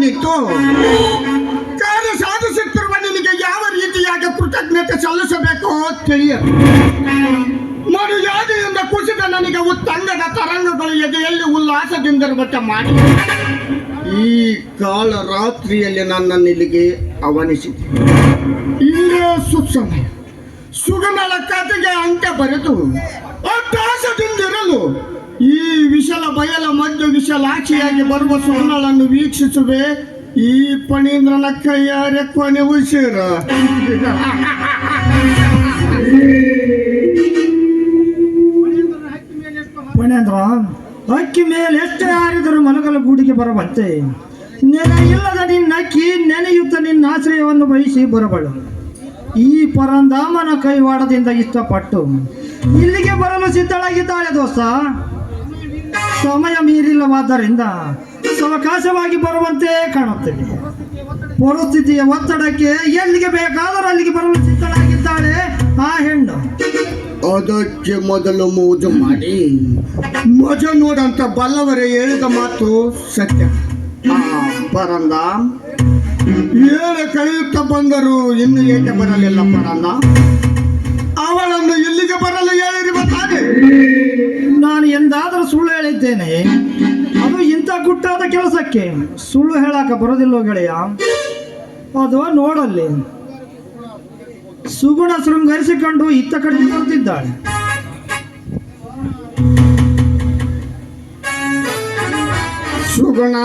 ಬಂದಿತ್ತು. ಕಾರ್ಯ ಸಾಧಿಸುತ್ತಿರುವ ನಿನಗೆ ಯಾವ ರೀತಿಯಾಗಿ ಕೃತಜ್ಞತೆ ಸಲ್ಲಿಸಬೇಕು ತಿಳಿಯ. ಮರು ಯಾದೆಯಿಂದ ಕುಸಿದ ನನಗೆ ಉತ್ತಂಗದ ತರಂಗಗಳು ಎದೆಯಲ್ಲಿ ಉಲ್ಲಾಸದಿಂದಿರುವಂತೆ ಮಾಡಿ. ಈ ಕಾಲ ರಾತ್ರಿಯಲ್ಲಿ ನನ್ನನ್ನು ಇಲ್ಲಿಗೆ ಇಲ್ಲ ಇಲ್ಲೇ ಸುಸಮಯ. ಸುಗಮಲ ಕತೆಗೆ ಅಂತ್ಯ ಬರೆದು ಅಟ್ಟಾಸದಿಂದಿರಲು ಈ ವಿಶಲ ಬಯಲ ಮಧ್ಯ ವಿಶಲಾಕ್ಷಿಯಾಗಿ ಬರುವ ಸುವರ್ಣಗಳನ್ನು ವೀಕ್ಷಿಸುವೆ. ಈ ಪಣೀಂದ್ರನ ಕೈಯಾರೆ ಕೊನೆ ಉಸಿರ. ಪಣೇಂದ್ರ, ಅಕ್ಕಿ ಮೇಲೆ ಎಷ್ಟೇ ಆರಿದರೂ ಮಲಗಲು ಗೂಡಿಗೆ ಬರಬಂತೆ. ನೆನೆ ಇಲ್ಲದ ನಿನ್ನ ಅಕ್ಕಿ, ನೆನೆಯುತ್ತ ನಿನ್ನ ಆಶ್ರಯವನ್ನು ಬಯಸಿ ಬರಬಳು. ಈ ಪರಂಧಾಮನ ಕೈವಾಡದಿಂದ ಇಷ್ಟಪಟ್ಟು. ಇಲ್ಲಿಗೆ ಬರಲು ಸಿದ್ಧಳಾಗಿದ್ದಾಳೆ ದೋಸ್ತ. ಸಮಯ ಮೀರಿಲ್ಲವಾದ್ದರಿಂದ ಸಾವಕಾಶವಾಗಿ ಬರುವಂತೆ ಕಾಣುತ್ತದೆ ಪರಿಸ್ಥಿತಿಯ ಒತ್ತಡಕ್ಕೆ ಎಲ್ಲಿಗೆ ಬೇಕಾದರೂ ಅಲ್ಲಿಗೆ ಬರಲು ಸಿದ್ಧಳಾಗಿದ್ದಾಳೆ ಆ ಹೆಣ್ಣು. ಅದಕ್ಕೆ ಮೊದಲು ಮೋಜು ಮಾಡಿ. ಮೋಜು ನೋಡಂತ ಬಲ್ಲವರೇ ಹೇಳಿದ ಮಾತು ಸತ್ಯ. ಪರಂದ. ಏಳು ಕಳೆಯುತ್ತ ಬಂದರು ಇನ್ನು ಏಕೆ ಬರಲಿಲ್ಲ ಪರಂದ. ಅವಳನ್ನು ಇಲ್ಲಿಗೆ ಬರಲು ಹೇಳಿರುವ ತಾನೆ ನಾನು ಎಂದಾದರೂ ಸುಳ್ಳು ಹೇಳಿದ್ದೇನೆ. ಅದು ಇಂಥ ಗುಟ್ಟಾದ ಕೆಲಸಕ್ಕೆ ಸುಳ್ಳು ಹೇಳಾಕ ಬರೋದಿಲ್ಲ ಗೆಳೆಯ? ಅದು ನೋಡಲ್ಲಿ. ಸುಗುಣ ಶೃಂಗರಿಸಿಕೊಂಡು ಇತ್ತ ಕಡೆ ಬರ್ತಿದ್ದಾಳೆ. ಸುಗುಣ,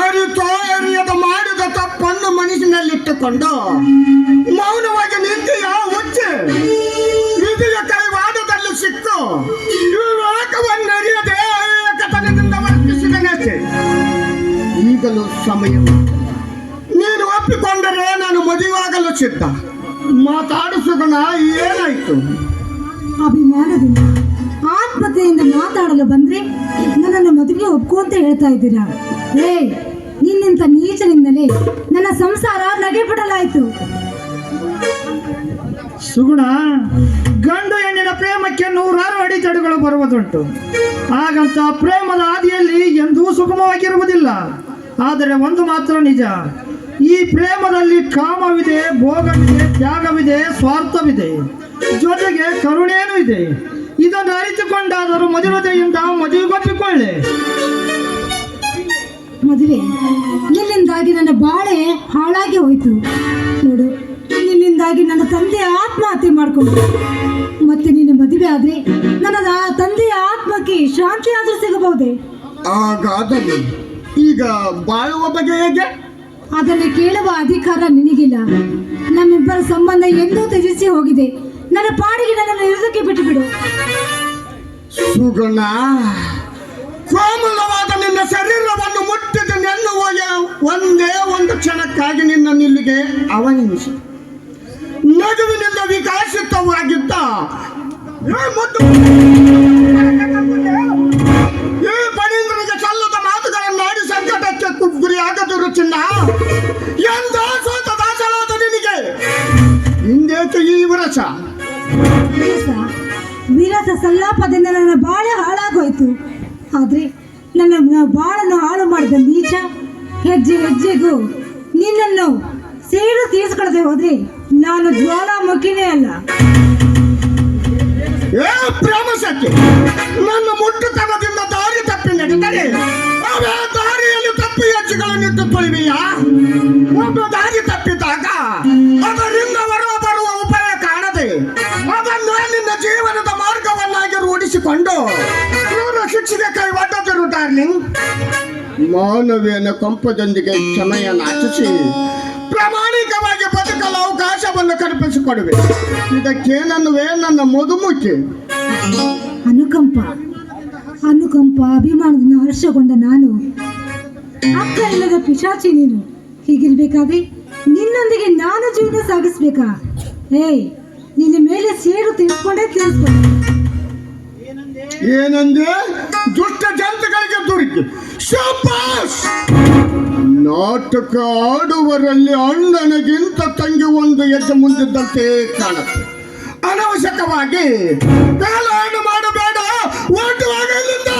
ಅರಿತೋ ಅರಿಯದ ಮಾಡಿದ ತಪ್ಪನ್ನು ಮನಸ್ಸಿನಲ್ಲಿಟ್ಟುಕೊಂಡು ಮೌನವಾಗಿ ನಿಂತಿಯ ಹುಚ್ಚೆ? ಕೈವಾದದಲ್ಲಿ ಸಿಕ್ಕು ವಿವೇಕವನ್ನರಿಯದೆ ಏಕತನದಿಂದ ವರ್ತಿಸಿದನಷ್ಟೇ ಈಗಲೂ ಸಮಯ ನೀನು ಒಪ್ಪಿಕೊಂಡರೆ ನಾನು ಮದುವೆಯಾಗಲು ಸಿದ್ಧ. ಮಾತಾಡು ಸುಗುಣ ಏನಾಯ್ತು? ಅಭಿಮಾನದಿಂದ ಆತ್ಮಹತ್ಯೆಯಿಂದ ಮಾತಾಡಲು ಬಂದ್ರೆ ನನ್ನನ್ನು ಮದುವೆ ಒಪ್ಪು ಅಂತ ಹೇಳ್ತಾ ಇದ್ದೀರಾ? ಏ ನಿನ್ನಿಂತ ನೀಚನಿಂದಲೇ ನನ್ನ ಸಂಸಾರ ನಗೆಬಿಡಲಾಯ್ತು. ಸುಗುಣ ಗಂಡ ಬರುವುದುಂಟು. ಹಾಗಂತ ಪ್ರೇಮದ ಹಾದಿಯಲ್ಲಿ ಎಂದೂ ಸುಗಮವಾಗಿರುವುದಿಲ್ಲ. ಆದರೆ ಒಂದು ಮಾತ್ರ ನಿಜ. ಈ ಪ್ರೇಮದಲ್ಲಿ ಕಾಮವಿದೆ, ಭೋಗವಿದೆ, ತ್ಯಾಗವಿದೆ, ಸ್ವಾರ್ಥವಿದೆ. ಜೊತೆಗೆ ಕರುಣೇನೂ ಇದೆ. ಇದನ್ನು ಅರಿತುಕೊಂಡಾದರೂ ಮದುವೆಯಿಂದ ಮದುವೆಗೊಪ್ಪಿಕೊಳ್ಳೆ ಮದುವೆ. ಇಲ್ಲಿಂದಾಗಿ ನನ್ನ ಬಾಳೆ ಹಾಳಾಗಿ ಹೋಯಿತು? ನೋಡು. ನಿನ್ನಿಂದಾಗಿ ನನ್ನ ತಂದೆ ಆತ್ಮಹತ್ಯೆ ಮಾಡಿಕೊಂಡ್ರು. ಮತ್ತೆ ನಿನ್ನ ಮದುವೆ ಆದ್ರೆ ನನ್ನ ಆ ತಂದೆಯ ಆತ್ಮಕ್ಕೆ ಶಾಂತಿ ಆದ್ರೂ ಸಿಗಬಹುದೇ? ಹಾಗಾದಲ್ಲಿ ಈಗ ಬಾಳುವ ಬಗ್ಗೆ ಹೇಗೆ? ಅದನ್ನು ಕೇಳುವ ಅಧಿಕಾರ ನಿನಗಿಲ್ಲ. ನಮ್ಮಿಬ್ಬರ ಸಂಬಂಧ ಎಂದೂ ತ್ಯಜಿಸಿ ಹೋಗಿದೆ. ನನ್ನ ಪಾಡಿಗೆ ನನ್ನನ್ನು ಇರೋದಕ್ಕೆ ಬಿಟ್ಟು ಬಿಡು ಸುಗುಣ ಕೋಮಲವಾದ ನಿನ್ನ ಶರೀರವನ್ನು ಮುಟ್ಟಿದ ನೆನ್ನುವ ಒಂದೇ ಒಂದು ಕ್ಷಣಕ್ಕಾಗಿ ನಿನ್ನ ನಿಲ್ಲಿಗೆ ಅವನಿಸಿ ನಗುವಿನಿಂದ ವಿಕಾಸಿತವಾಗಿದ್ದ ಈ ಪಣೀಂದ್ರನಿಗೆ ಸಲ್ಲದ ಮಾತುಗಳನ್ನು ಆಡಿ ಸಂಕಟಕ್ಕೆ ಗುರಿಯಾಗದಿರು ಚಿನ್ನ. ಎಂದ ಸೋತ ದಾಸಳಾದ ನಿನಗೆ. ಹಿಂದೇತು ಈ ವಿರಸ? ವಿರಸ ಸಲ್ಲಾಪದಿಂದ ನನ್ನ ಬಾಳೆ ಹಾಳಾಗೋಯ್ತು. ಆದ್ರೆ ನನ್ನ ಬಾಳನ್ನು ಹಾಳು ಮಾಡಿದ ನೀಚ ಹೆಜ್ಜೆ ಹೆಜ್ಜೆಗೂ ನಿನ್ನನ್ನು ಸೇಡು ತೀರಿಸ್ಕೊಳ್ದೆ ಹೋದ್ರೆ ನಾನು ಜ್ವಾಲಾಮುಖಿನೇ ಅಲ್ಲ. ಏ ನನ್ನ ಮುಟ್ಟುತನದಿಂದ ದಾರಿ ತಪ್ಪಿ ನಡೆದರೆ ಅವೇ ದಾರಿಯಲ್ಲಿ ತಪ್ಪಿ ಹೆಚ್ಚುಗಳನ್ನು ತೊಳಿವೆಯಾ ಒಬ್ಬ ದಾರಿ ತಪ್ಪಿದಾಗ ಅದರಿಂದ ಹೊರ ಬರುವ ಉಪಾಯ ಕಾಣದೆ, ಅದನ್ನು ನಿನ್ನ ಜೀವನದ ಮಾರ್ಗವನ್ನಾಗಿ ರೂಢಿಸಿಕೊಂಡು ಕ್ರೂರ ಶಿಕ್ಷೆಗೆ ಕೈ ಒಡ್ಡದಿರು ಡಾರ್ಲಿಂಗ್ ಮಾನವೀಯನ ಕೊಂಪದೊಂದಿಗೆ ಕ್ಷಮೆಯನ್ನು ಆಚಿಸಿ ಪ್ರಾಮಾಣಿಕವಾಗಿ ಬದುಕಲು ಅವಕಾಶವನ್ನು ಕಲ್ಪಿಸಿಕೊಡುವೆ ಇದಕ್ಕೇನನ್ನುವೆ ನನ್ನ ಮಧುಮುಖಿ. ಅನುಕಂಪ. ಅನುಕಂಪ ಅಭಿಮಾನದಿಂದ ಹರ್ಷಗೊಂಡ ನಾನು. ಅಕ್ಕ ಇಲ್ಲದ ಪಿಶಾಚಿ ನೀನು. ಹೀಗಿರ್ಬೇಕಾದ್ರೆ ನಿನ್ನೊಂದಿಗೆ ನಾನು ಜೀವನ ಸಾಗಿಸ್ಬೇಕಾ? ಏಯ್ ನಿನ್ನ ಮೇಲೆ ಸೇರು ತಿಳ್ಕೊಂಡೇ ತಿಳಿಸ್ಕೊಂಡ ಏನಂದ್ರೆ ನಾಟಕ ಆಡುವರಲ್ಲಿ ಅಣ್ಣನಿಗಿಂತ ತಂಗಿ ಒಂದು ಹೆಜ್ಜೆ ಮುಂದಿದ್ದಂತೆ ಕಾಣುತ್ತೆ. ಅನವಶ್ಯಕವಾಗಿ ಮಾಡಬೇಡ. ಹೊರಟುವಾಗ ಇಲ್ಲಿಂದ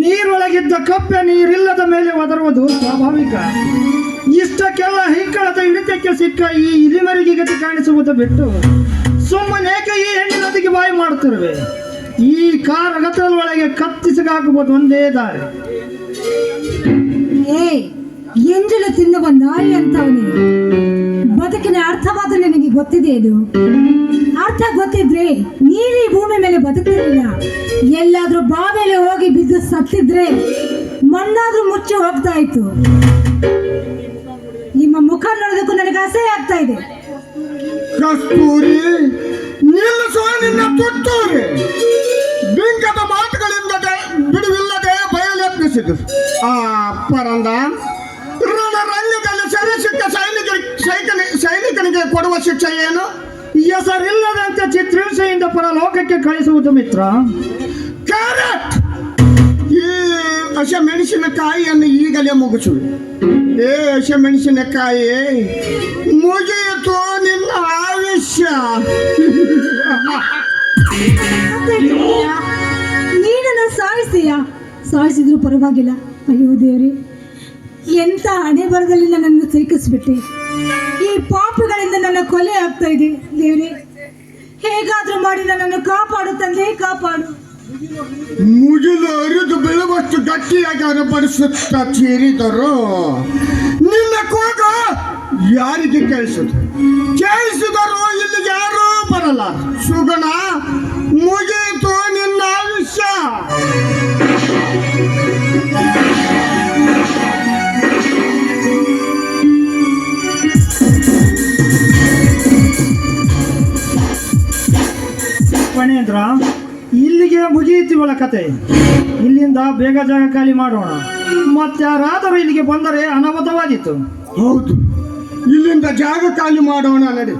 ನೀರೊಳಗಿದ್ದ ಕಪ್ಪೆ ನೀರಿಲ್ಲದ ಮೇಲೆ ಒದರುವುದು ಸ್ವಾಭಾವಿಕ. ಇಷ್ಟಕ್ಕೆಲ್ಲ ಹಿಂಕಳದ ಹಿಡಿತಕ್ಕೆ ಸಿಕ್ಕ ಈ ಇಲಿಮರಿಗೆ ಗತಿ ಕಾಣಿಸುವುದು ಬಿಟ್ಟು ಸುಮ್ಮನೇಕೆ ಈ ಹೆಣ್ಣಿನೊಂದಿಗೆ ಬಾಯಿ ಮಾಡುತ್ತಿರುವೆ? ಈ ಕಾರಗತರೊಳಗೆ ಕತ್ತಿಸಕಾಕಬಹುದು ಒಂದೇ ದಾರಿ. ಏ ಎಂಜಲು ತಿನ್ನುವ ನಾಯಿ ಅಂತವನೇ. ಬದುಕಿನ ಅರ್ಥವಾದ ನಿನಗೆ ಗೊತ್ತಿದೆ ಇದು? ಅರ್ಥ ಗೊತ್ತಿದ್ರೆ ನೀರಿ ಭೂಮಿ ಮೇಲೆ ಬದುಕಿರಲಿಲ್ಲ ಎಲ್ಲಾದ್ರೂ ಬಾವೇಲೆ ಹೋಗಿ ಬಿದ್ದು ಸತ್ತಿದ್ರೆ ಮಣ್ಣಾದ್ರೂ ಮುಚ್ಚಿ ಹೋಗ್ತಾ ಇತ್ತು. ನಿಮ್ಮ ಮುಖ ನೋಡೋದಕ್ಕೂ ನನಗೆ ಅಸಹ್ಯ ಆಗ್ತಾ ಇದೆ. ಕಸ್ತೂರಿ ನಿಲ್ಲಿಸುವ ನಿನ್ನ ತುತ್ತೂರಿ ಬಯಲೆತ್ನಿಸಿತು ಆ, ಪರಂದ. ರಣರಂಗದಲ್ಲಿ ಸೆರೆ ಸಿಕ್ಕ ಸೈನಿಕ ಸೈಕನಿ ಸೈನಿಕನಿಗೆ ಕೊಡುವ ಶಿಕ್ಷೆ ಏನು? ಹೆಸರಿಲ್ಲದಂತೆ ಚಿತ್ರಹಿಂಸೆಯಿಂದ ಪರಲೋಕಕ್ಕೆ ಕಳಿಸುವುದು ಮಿತ್ರ. ಕ್ಯಾರೆಟ್ ಈ ಹಸೆ ಮೆಣಸಿನಕಾಯಿಯನ್ನು ಈಗಲೇ ಮುಗಿಸು. ಏ, ಹಸೆ ಮೆಣಸಿನಕಾಯಿ, ಮುಗಿಯಿತು ನಿನ್ನ ಆಯುಷ್ಯ. ನೀನನ್ನ ಸಾಯಿಸ್ತೀಯಾ ಸಾಯಿಸಿದ್ರು ಪರವಾಗಿಲ್ಲ. ಅಯ್ಯೋ ದೇವ್ರಿ ಎಂತ ಹಣೆ ಬರದಲ್ಲಿ ನನ್ನನ್ನು ಸಿಕ್ಕಿಸ್ಬಿಟ್ಟೆ. ಈ ಪಾಪಗಳಿಂದ ನನ್ನ ಕೊಲೆ ಆಗ್ತಾ ಇದೆ. ದೇವ್ರಿ, ಹೇಗಾದ್ರೂ ಮಾಡಿ ನನ್ನನ್ನು ಕಾಪಾಡು ತಂದೆ, ಕಾಪಾಡು. ಮುಗಿಲು ಅರಿದು ಬೆಳವಷ್ಟು ಗಟ್ಟಿಯಾಗಿ ಅನುಪಡಿಸುತ್ತ ಚೀರಿದರು ನಿನ್ನ ಕೋಗ ಯಾರಿಗೆ ಕೇಳಿಸುದು ಕೇಳಿಸಿದರು ಇಲ್ಲಿ ಯಾರೂ ಬರಲ್ಲ. ಸುಗುಣ ಮುಗಿಯಿತು ನಿನ್ನ ಆಯುಷ್ಯ. ಫಣೇಂದ್ರ ಇಲ್ಲಿಗೆ ಮುಗಿಯುತ್ತಿವಳ ಕತೆ. ಇಲ್ಲಿಂದ ಬೇಗ ಜಾಗ ಖಾಲಿ ಮಾಡೋಣ. ಮತ್ತಾರಾದರೂ ಇಲ್ಲಿಗೆ ಬಂದರೆ ಅನಾಹುತವಾಗಿತ್ತು. ಹೌದು. ಇಲ್ಲಿಂದ ಜಾಗ ಖಾಲಿ ಮಾಡೋಣ ನಡಿ.